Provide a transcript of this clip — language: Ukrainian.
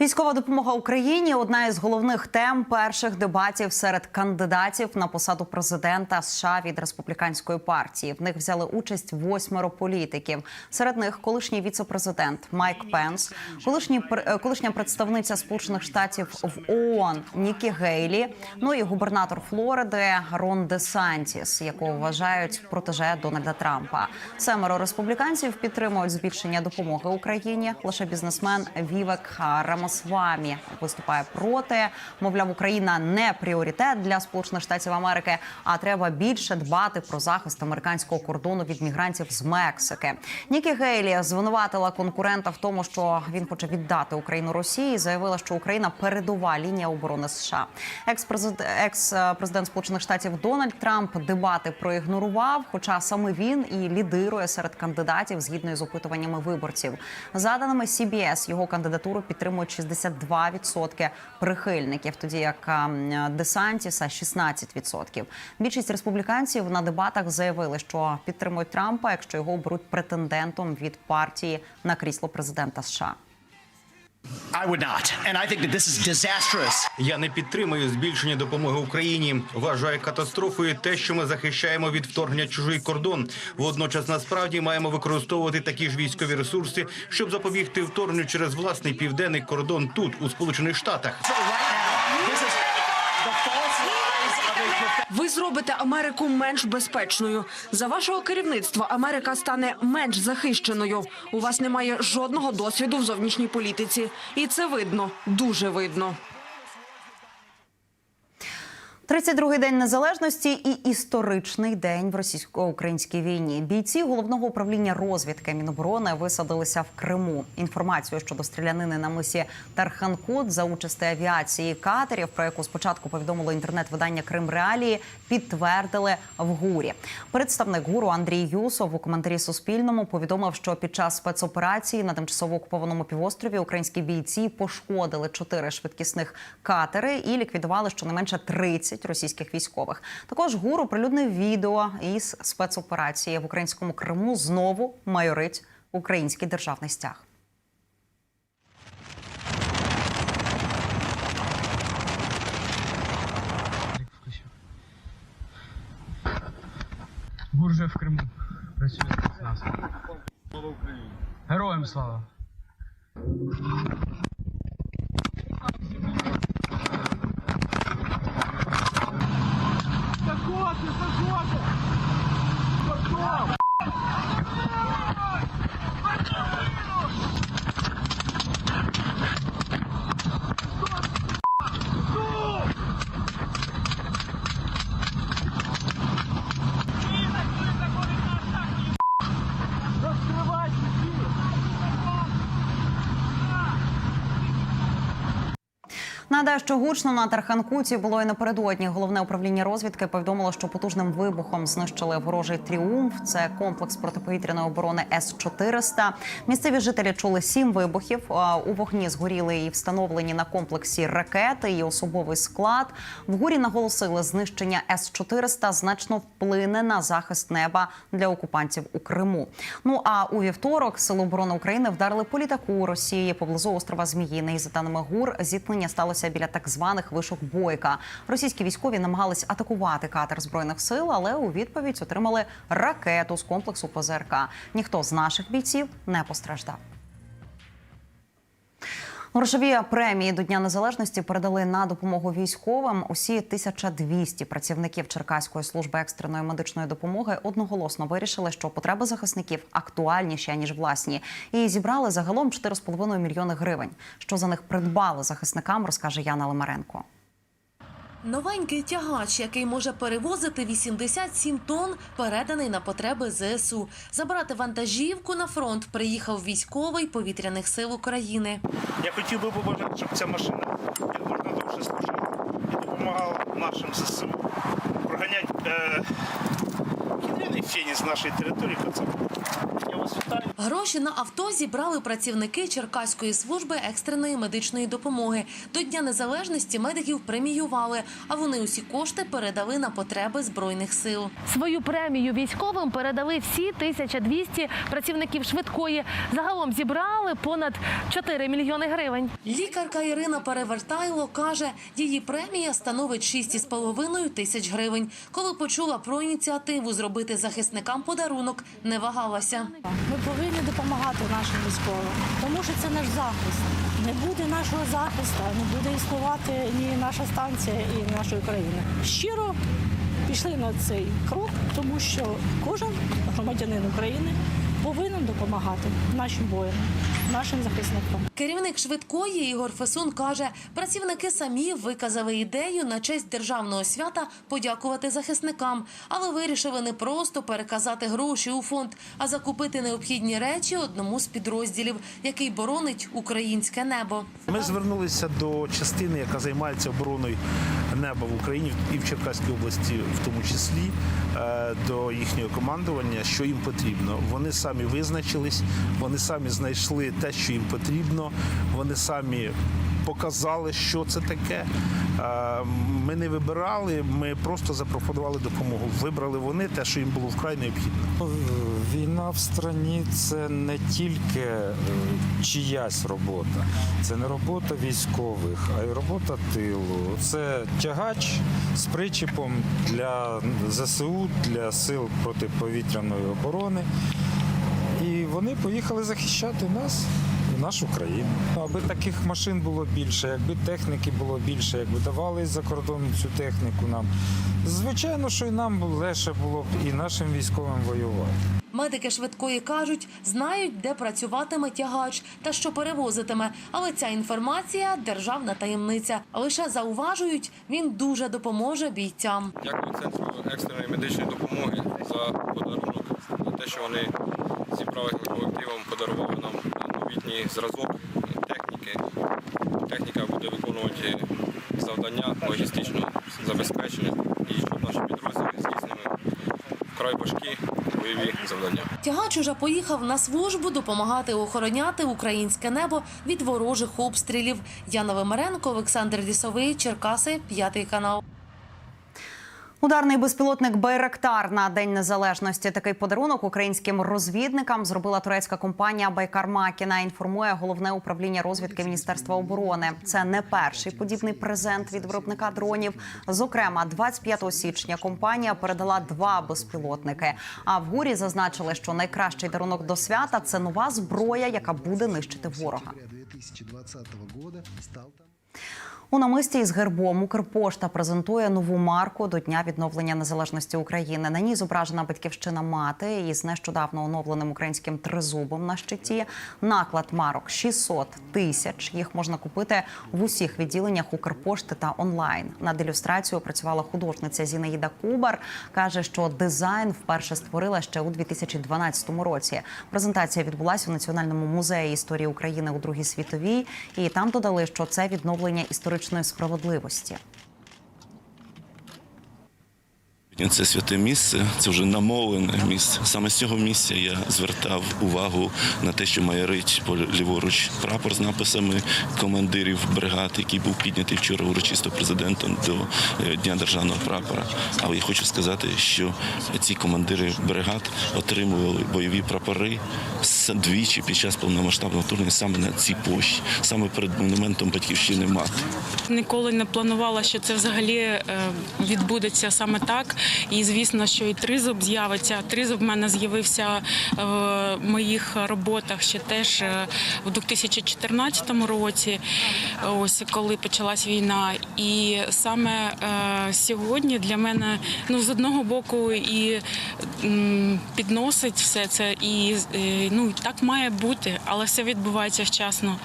Військова допомога Україні одна із головних тем перших дебатів серед кандидатів на посаду президента США від республіканської партії. В них взяли участь восьмеро політиків. Серед них колишній віцепрезидент Майк Пенс, колишній е, колишня представниця Сполучених Штатів в ООН Нікі Гейлі. Ну і губернатор Флориди Рон Де Сантіс, якого вважають протеже Дональда Трампа. Семеро республіканців підтримують збільшення допомоги Україні. Лише бізнесмен Вівек Рамасвамі виступає проти. Мовляв, Україна не пріоритет для Сполучених Штатів Америки, а треба більше дбати про захист американського кордону від мігрантів з Мексики. Нікі Гейлі звинуватила конкурента в тому, що він хоче віддати Україну Росії. Заявила, що Україна передова лінія оборони США. Екс-президент Сполучених Штатів Дональд Трамп дебати проігнорував, хоча саме він і лідирує серед кандидатів згідно з опитуваннями виборців. За даними CBS, його кандидатуру підтримують 62% прихильників, тоді як ем, Десантіса 16%. Більшість республіканців на дебатах заявили, що підтримують Трампа, якщо його оберуть претендентом від партії на крісло президента США. I would not. And I think that this is disastrous. Я не підтримую збільшення допомоги Україні. Вважаю катастрофою те, що ми захищаємо від вторгнення чужий кордон. Водночас насправді маємо використовувати такі ж військові ресурси, щоб запобігти вторгненню через власний південний кордон тут, у Сполучених Штатах. Ви зробите Америку менш безпечною. За вашого керівництва Америка стане менш захищеною. У вас немає жодного досвіду в зовнішній політиці, і це видно, дуже видно. 32-й день незалежності і історичний день в російсько-українській війні. Бійці головного управління розвідки Міноборони висадилися в Криму. Інформацію щодо стрілянини на мисі Тарханкут за участі авіації катерів, про яку спочатку повідомило інтернет-видання Крим Реалії, підтвердили в ГУРі. Представник ГУРу Андрій Юсов у коментарі Суспільному повідомив, що під час спецоперації на тимчасово окупованому півострові українські бійці пошкодили чотири швидкісних катери і ліквідували щонайменше 30 російських військових. Також ГУР оприлюднив відео із спецоперації в українському Криму. Знову майорить український державний стяг. Гур вже в Криму. Працює з нас. Героям слава! власність. Нагадаю, що гучно на Тарханкуті було і напередодні. Головне управління розвідки повідомило, що потужним вибухом знищили ворожий тріумф. Це комплекс протиповітряної оборони С 400 Місцеві жителі чули сім вибухів. У вогні згоріли і встановлені на комплексі ракети і особовий склад. В гурі наголосили, знищення С 400 значно вплине на захист неба для окупантів у Криму. Ну а у вівторок Сили оборони України вдарили по літаку Росії поблизу острова Зміїний. За даними ГУР, зіткнення сталося біля так званих вишок Бойка. Російські військові намагались атакувати катер збройних сил, але у відповідь отримали ракету з комплексу ПЗРК. Ніхто з наших бійців не постраждав. Грошові премії до Дня Незалежності передали на допомогу військовим. Усі 1200 працівників Черкаської служби екстреної медичної допомоги одноголосно вирішили, що потреби захисників актуальніші ніж власні, і зібрали загалом 4,5 мільйони гривень. Що за них придбали захисникам, розкаже Яна Лимаренко. Новенький тягач, який може перевозити 87 тонн, переданий на потреби ЗСУ. Забрати вантажівку на фронт приїхав військовий повітряних сил України. Я хотів би побажати, щоб ця машина як можна довше служила і допомагала нашим ЗСУ проганяти е, єдиний фініс нашої території Я вас вітаю. Гроші на авто зібрали працівники Черкаської служби екстреної медичної допомоги. До Дня Незалежності медиків преміювали, а вони усі кошти передали на потреби збройних сил. Свою премію військовим передали всі 1200 працівників швидкої. Загалом зібрали понад 4 мільйони гривень. Лікарка Ірина Перевертайло каже, її премія становить 6,5 тисяч гривень. Коли почула про ініціативу зробити захисникам подарунок, не вагалася. Ми повинні допомагати нашим військовим, тому що це наш захист. Не буде нашого захисту, не буде існувати ні наша станція, і нашої країни. Щиро пішли на цей крок, тому що кожен громадянин України повинен допомагати нашим воїнам, нашим захисникам. Керівник швидкої Ігор Фесун каже, працівники самі виказали ідею на честь державного свята подякувати захисникам, але вирішили не просто переказати гроші у фонд, а закупити необхідні речі одному з підрозділів, який боронить українське небо. Ми звернулися до частини, яка займається обороною неба в Україні і в Черкаській області, в тому числі е, до їхнього командування, що їм потрібно. Вони самі визначились, вони самі знайшли те, що їм потрібно. Вони самі показали, що це таке. Е, Ми не вибирали, ми просто запропонували допомогу. Вибрали вони те, що їм було вкрай необхідно. Війна в страні це не тільки е, чиясь робота, це не робота військових, а й робота тилу. Це тягач з причепом для ЗСУ, для сил протиповітряної оборони. Вони поїхали захищати нас і нашу країну. Аби таких машин було більше, якби техніки було більше, якби давали з-за кордону цю техніку нам. Звичайно, що і нам легше було б і нашим військовим воювати. Медики швидкої кажуть, знають, де працюватиме тягач та що перевозитиме. Але ця інформація державна таємниця. Лише зауважують, він дуже допоможе бійцям. Дякую центру екстреної медичної допомоги за подарунок, за те, що вони зібрали колективом, подарували нам новітній зразок техніки. Техніка буде виконувати завдання логістичного забезпечення і щоб наші підрозділи здійснили вкрай важкі бойові завдання. Тягач уже поїхав на службу допомагати охороняти українське небо від ворожих обстрілів. Яна Вимаренко, Олександр Лісовий, Черкаси, п'ятий канал. Ударний безпілотник Байрактар на День Незалежності. Такий подарунок українським розвідникам зробила турецька компанія Байкар Макіна. Інформує головне управління розвідки Міністерства оборони. Це не перший подібний презент від виробника дронів. Зокрема, 25 січня компанія передала два безпілотники. А в гурі зазначили, що найкращий дарунок до свята це нова зброя, яка буде нищити ворога. 2020 года стал там. У намисті із гербом Укрпошта презентує нову марку до дня відновлення незалежності України. На ній зображена батьківщина мати із нещодавно оновленим українським тризубом на щиті. Наклад марок 600 тисяч. Їх можна купити в усіх відділеннях Укрпошти та онлайн. Над ілюстрацією працювала художниця Зінаїда Кубар. каже, що дизайн вперше створила ще у 2012 році. Презентація відбулася у Національному музеї історії України у Другій світовій, і там додали, що це відновлення історичної справедливості. Це святе місце, це вже намолене місце. Саме з цього місця я звертав увагу на те, що майорить по ліворуч прапор з написами командирів бригад, який був піднятий вчора урочисто президентом до е, Дня державного прапора. Але я хочу сказати, що ці командири бригад отримували бойові прапори двічі під час повномасштабного вторгнення саме на цій площі, саме перед монументом батьківщини мати. Ніколи не планувала, що це взагалі е, відбудеться саме так. І звісно, що і тризуб з'явиться. Тризуб в мене з'явився е, в моїх роботах ще теж е, в 2014 році, ось коли почалась війна. І саме е, сьогодні для мене ну з одного боку і підносить все це, і ну так має бути, але все відбувається вчасно.